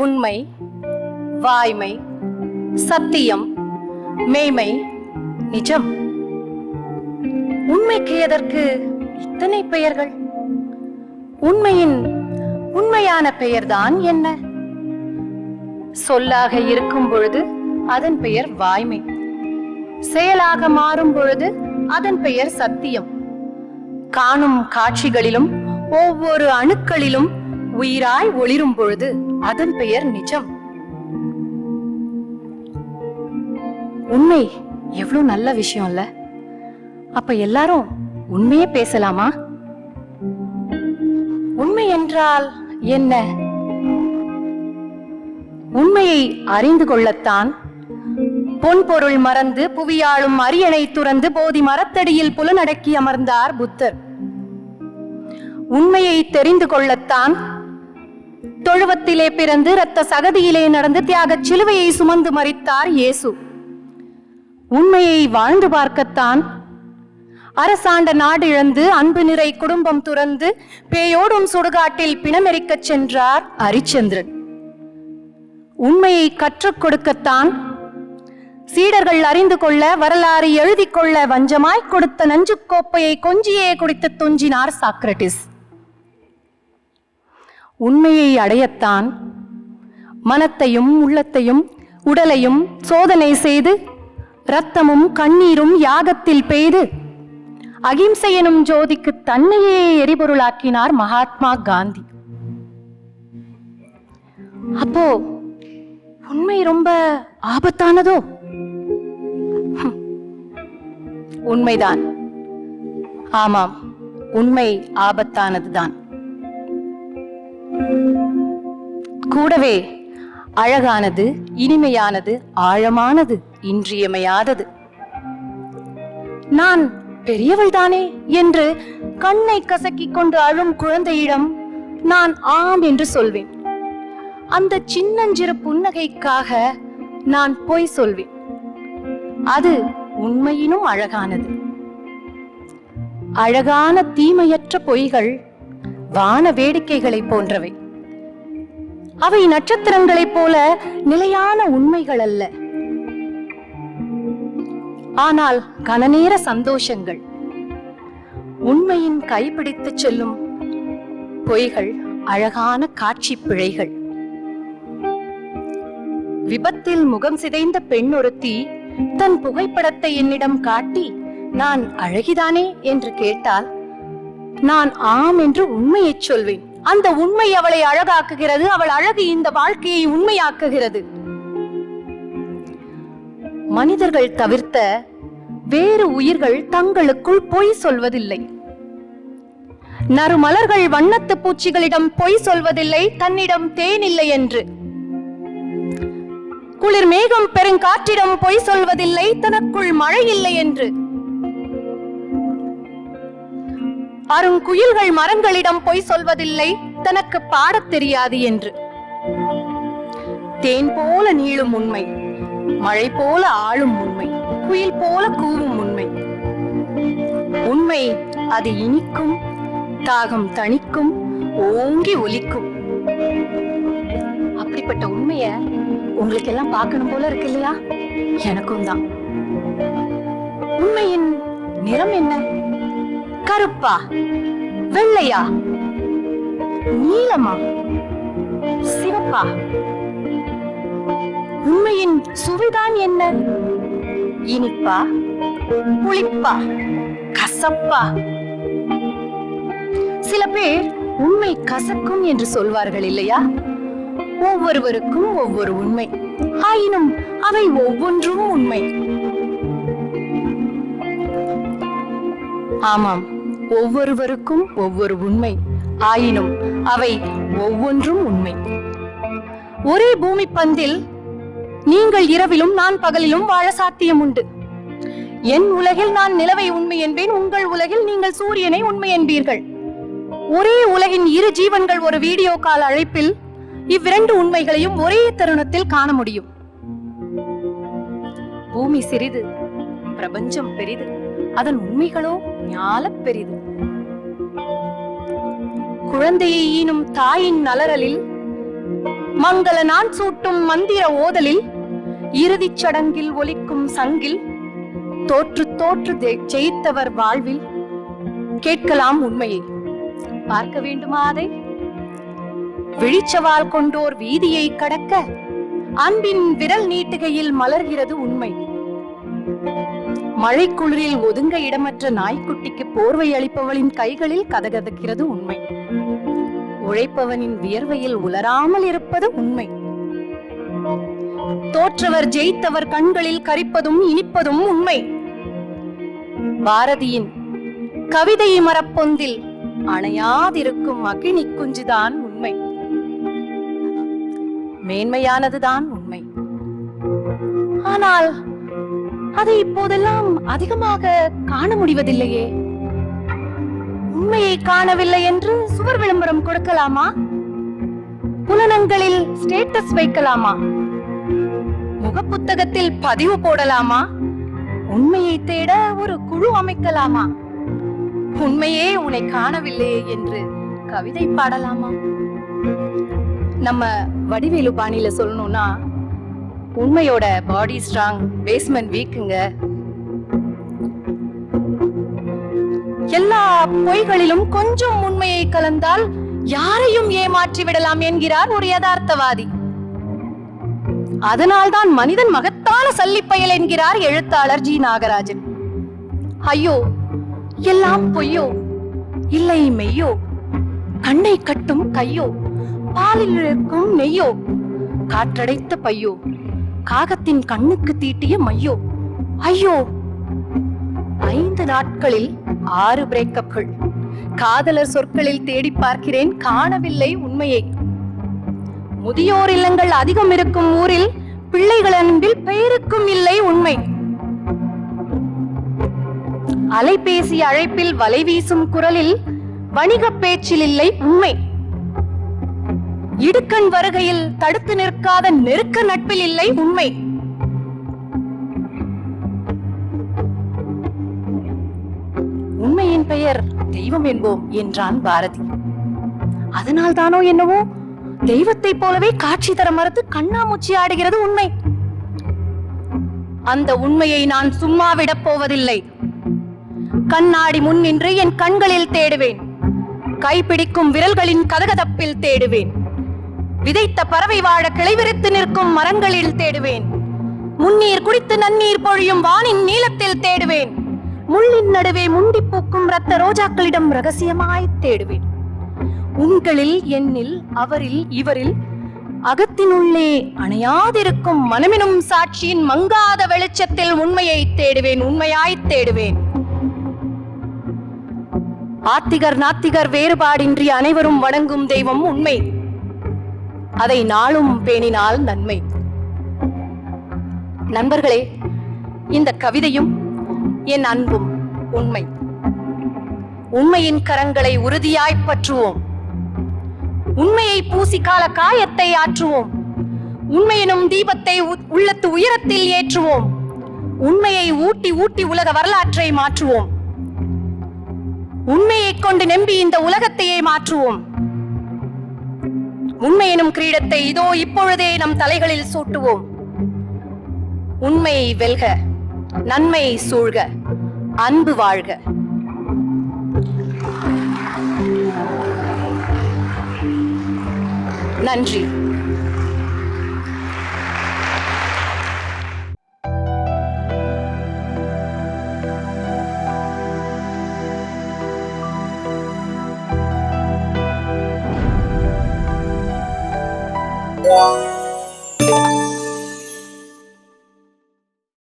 உண்மை வாய்மை சத்தியம் மெய்மை நிஜம். உண்மைக்கு எதற்கு இத்தனை பெயர்கள்? உண்மையின் உண்மையான பெயர்தான் என்ன? சொல்லாக இருக்கும் பொழுது அதன் பெயர் வாய்மை. செயலாக மாறும் பொழுது அதன் பெயர் சத்தியம். காணும் காட்சிகளிலும் ஒவ்வொரு அணுக்களிலும் உயிராய் ஒளிரும் பொழுது அதன் பெயர் நிஜம். உண்மை எவ்வளவு நல்ல விஷயம் இல்ல அப்ப எல்லாரும் உண்மையே பேசலாமா? உண்மை என்றால் என்ன? உண்மையை அறிந்து கொள்ளத்தான் பொன் பொருள் மறந்து புவியாளும் அரியணை துறந்து போதி மரத்தடியில் புலனடக்கி அமர்ந்தார் புத்தர். உண்மையை தெரிந்து கொள்ளத்தான் தொழுவத்திலே பிறந்து இரத்த சகதியிலே நடந்து தியாகச் சிலுவையை சுமந்து மறித்தார் இயேசு. உண்மையை வாழ்ந்து பார்க்கத்தான். அரசாண்ட நாடு இழந்து அன்பு நிறை குடும்பம் துறந்து பேயோடும் சுடுகாட்டில் பிணமெரிக்கச் சென்றார் ஹரிச்சந்திரன் உண்மையை கற்றுக் கொடுக்கத்தான். சீடர்கள் அறிந்து கொள்ள வரலாறு எழுதிக் கொள்ள வஞ்சமாய் கொடுத்த நஞ்சுக் கோப்பையை கொஞ்சியே குடித்து துஞ்சினார் சாக்ரட்டிஸ். உண்மையை அடையத்தான் மனத்தையும் உள்ளத்தையும் உடலையும் சோதனை செய்து இரத்தமும் கண்ணீரும் யாகத்தில் பெய்து அகிம்சை எனும் ஜோதிக்கு தன்னையே எரிபொருளாக்கினார் மகாத்மா காந்தி. அப்போ உண்மை ரொம்ப ஆபத்தானதோ? உண்மைதான். ஆமாம் உண்மை ஆபத்தானதுதான். கூடவே அழகானது இனிமையானது ஆழமானது இன்றியமையாதது. நான் பெரியவள்தானே என்று கண்ணை கசக்கிக் கொண்டு அழும் குழந்தையிடம் நான் ஆம் என்று சொல்வேன். அந்த சின்னஞ்சிறு புன்னகைக்காக நான் பொய் சொல்வேன். அது உண்மையினும் அழகானது. அழகான தீமையற்ற பொய்கள் வான வேடிக்கைகளைப் போன்றவை. அவை நட்சத்திரங்களைப் போல நிலையான உண்மைகள் அல்ல ஆனால் கனநேர சந்தோஷங்கள். உண்மையின் கைப்பிடித்துச் செல்லும் பொய்கள் அழகான காட்சி பிழைகள். விபத்தில் முகம் சிதைந்த பெண் ஒருத்தி தன் புகைப்படத்தை என்னிடம் காட்டி நான் அழகிதானே? என்று கேட்டால் நான் ஆம் என்று உண்மையைச் சொல்வேன். அந்த உண்மை அவளை அழகாக்குகிறது. அவள் அழகு இந்த வாழ்க்கையை உண்மையாக்குகிறது. மனிதர்கள் தவிர்த்த வேறு உயிர்கள் தங்களுக்குள் பொய் சொல்வதில்லை. நறுமலர்கள் வண்ணத்து பூச்சிகளிடம் பொய் சொல்வதில்லை. தன்னிடம் தேன் இல்லை என்று. குளிர் மேகம் பெருங்காற்றிடம் பொய் சொல்வதில்லை. தனக்குள் மழை இல்லை என்று. அருங்குயில்கள் மரங்களிடம் பொய் சொல்வதில்லை. தனக்கு பாடத் தெரியாது என்று. தேன் போல நீளும் உண்மை. மழை போல ஆளும் உண்மை. குயில் போல கூவும் உண்மை. உண்மை அது இனிக்கும் தாகம் தணிக்கும் ஓங்கி ஒலிக்கும். அப்படிப்பட்ட உண்மைய உங்களுக்கு எல்லாம் பார்க்கணும் போல இருக்கு இல்லையா? எனக்கும் தான். உண்மையின் நிறம் என்ன? கருப்பா வெள்ளையா நீலமா சிவப்பா? உண்மையின் சுவைதான் என்ன? இனிப்பா புளிப்பா கசப்பா? சில பேர் உண்மை கசக்கும் என்று சொல்வார்கள் இல்லையா? ஒவ்வொருவருக்கும் ஒவ்வொரு உண்மை. ஆயினும் அவை ஒவ்வொன்றும் உண்மை. ஆமாம். ஒவ்வொருவருக்கும் ஒவ்வொரு உண்மை. ஆயினும் அவை ஒவ்வொன்றும் உண்மை. ஒரே பூமி பந்தில் நீங்கள் இரவிலும் நான் பகலிலும் வாழ சாத்தியம் உண்டு. என் உலகில் நான் நிலவை உண்மை என்பேன் உங்கள் உலகில் நீங்கள் சூரியனை உண்மை என்பீர்கள். ஒரே உலகின் இரு ஜீவன்கள் ஒரு வீடியோ கால் அழைப்பில் இவ்விரண்டு உண்மைகளையும் ஒரே தருணத்தில் காண முடியும். பூமி சிறிது பிரபஞ்சம் பெரிது. அதன் உண்மைகளோ ஞாலப் பெரிது. குழந்தையை ஈனும் தாயின் நலரலில் மங்கள நான் சூட்டும் மந்திர ஓதலில் இறுதிச் சடங்கில் ஒலிக்கும் சங்கில் தோற்று தோற்று ஜெயித்தவர் வாழ்வில் கேட்கலாம் உண்மையை. பார்க்க வேண்டுமா அதை விழிச்சவால் கொண்டோர் வீதியை கடக்க அன்பின் விரல் நீட்டுகையில் மலர்கிறது உண்மை. மழை குளிரில் ஒதுங்க இடமற்ற நாய்க்குட்டிக்கு போர்வை அளிப்பவளின் கைகளில் கதகதக்கிறது உண்மை. உழைப்பவனின் வியர்வையில் உலராமல் இருப்பது உண்மை. தோற்றவர் ஜெயித்தவர் கண்களில் கரிப்பதும் இனிப்பதும் உண்மை. பாரதியின் கவிதை மரப்பொந்தில் அணையாதிருக்கும் அகினி குஞ்சுதான் உண்மை. மேன்மையானதுதான் உண்மை. ஆனால் அதை இப்போதெல்லாம் அதிகமாக காண முடிவதில்லையே. உண்மையை காணவில்லை என்று சுவர் விளம்பரம் கொடுக்கலாமா? புலனங்களில் ஸ்டேட்டஸ் வைக்கலாமா? முகப்புத்தகத்தில் பதிவு போடலாமா? உண்மையை தேட ஒரு குழு அமைக்கலாமா? உண்மையே உன்னை காணவில்லை என்று கவிதை பாடலாமா? நம்ம வடிவேலு பாணியில சொல்லணும்னா உண்மையோட பாடி ஸ்ட்ராங் பேஸ்மெண்ட் வீக்குங்க எல்லா பொய்களிலும் கொஞ்சம் உண்மையை கலந்தால் யாரையும் ஏமாற்றி விடலாம் என்கிறார் ஒரு யதார்த்தவாதி. அதனால்தான் மனிதன் மகத்தான சல்லிப்பயல் என்கிறார் எழுத்தாளர் ஜி. நாகராஜன். ஐயோ எல்லாம் பொய்யோ இல்லை மெய்யோ கண்ணை கட்டும் கையோ பாலில் இருக்கும் நெய்யோ காற்றடைத்த பையோ காகத்தின் கண்ணுக்கு தீட்டிய மையோ? ஐயோ! ஐந்து நாட்களில் ஆறு பிரேக்கப்கள் காதலர் சொற்களில் தேடி பார்க்கிறேன் காணவில்லை உண்மையை. முதியோர் இல்லங்கள் அதிகம் இருக்கும் ஊரில் பிள்ளைகள் அன்பில் பெயருக்கும் இல்லை உண்மை. அலைபேசி அழைப்பில் வலை வீசும் குரலில் வணிகப் பேச்சில் இல்லை உண்மை. இடுக்கண் வருகையில் தடுத்து நிற்காத நெருக்க நட்பில் இல்லை உண்மை. உண்மையின் பெயர் தெய்வம் என்போம் என்றான் பாரதி. அதனால் தானோ என்னவோ? தெய்வத்தைப் போலவே காட்சி தர மறுத்து கண்ணாமூச்சி ஆடுகிறது உண்மை. அந்த உண்மையை நான் சும்மா விடப் போவதில்லை. கண்ணாடி முன் நின்று என் கண்களில் தேடுவேன். கைப்பிடிக்கும் விரல்களின் கதகதப்பில் தேடுவேன். விதைத்த பறவை வாழ கிளைவிரித்து நிற்கும் மரங்களில் தேடுவேன். முன்னீர் குடித்து நன்னீர் பொழியும் வானின் நீளத்தில் தேடுவேன். முள்ளின் நடுவே முண்டி பூக்கும் ரத்த ரோஜாக்களிடம் ரகசியமாய் தேடுவேன். உங்களில் என்னில் அவரில் இவரில் அகத்தினுள்ளே அணையாதிருக்கும் மனமெனும் சாட்சியின் மங்காத வெளிச்சத்தில் உண்மையை தேடுவேன் உண்மையாய் தேடுவேன். ஆத்திகர் நாத்திகர் வேறுபாடின்றி அனைவரும் வணங்கும் தெய்வம் உண்மை. அதை நாளும் பேணினால் நன்மை. நண்பர்களே இந்த கவிதையும் என் அன்பும் உண்மை. உண்மையின் கரங்களை உறுதியாய் பற்றுவோம். உண்மையை பூசிக்கால காயத்தை ஆற்றுவோம். உண்மையினும் தீபத்தை உள்ளத்து உயரத்தில் ஏற்றுவோம். உண்மையை ஊட்டி ஊட்டி உலக வரலாற்றை மாற்றுவோம். உண்மையை கொண்டு நம்பி இந்த உலகத்தையே மாற்றுவோம். உண்மை எனும் கிரீடத்தை இதோ இப்பொழுதே நம் தலைகளில் சூட்டுவோம். உண்மை வெல்க நன்மை சூழ்க அன்பு வாழ்க. நன்றி.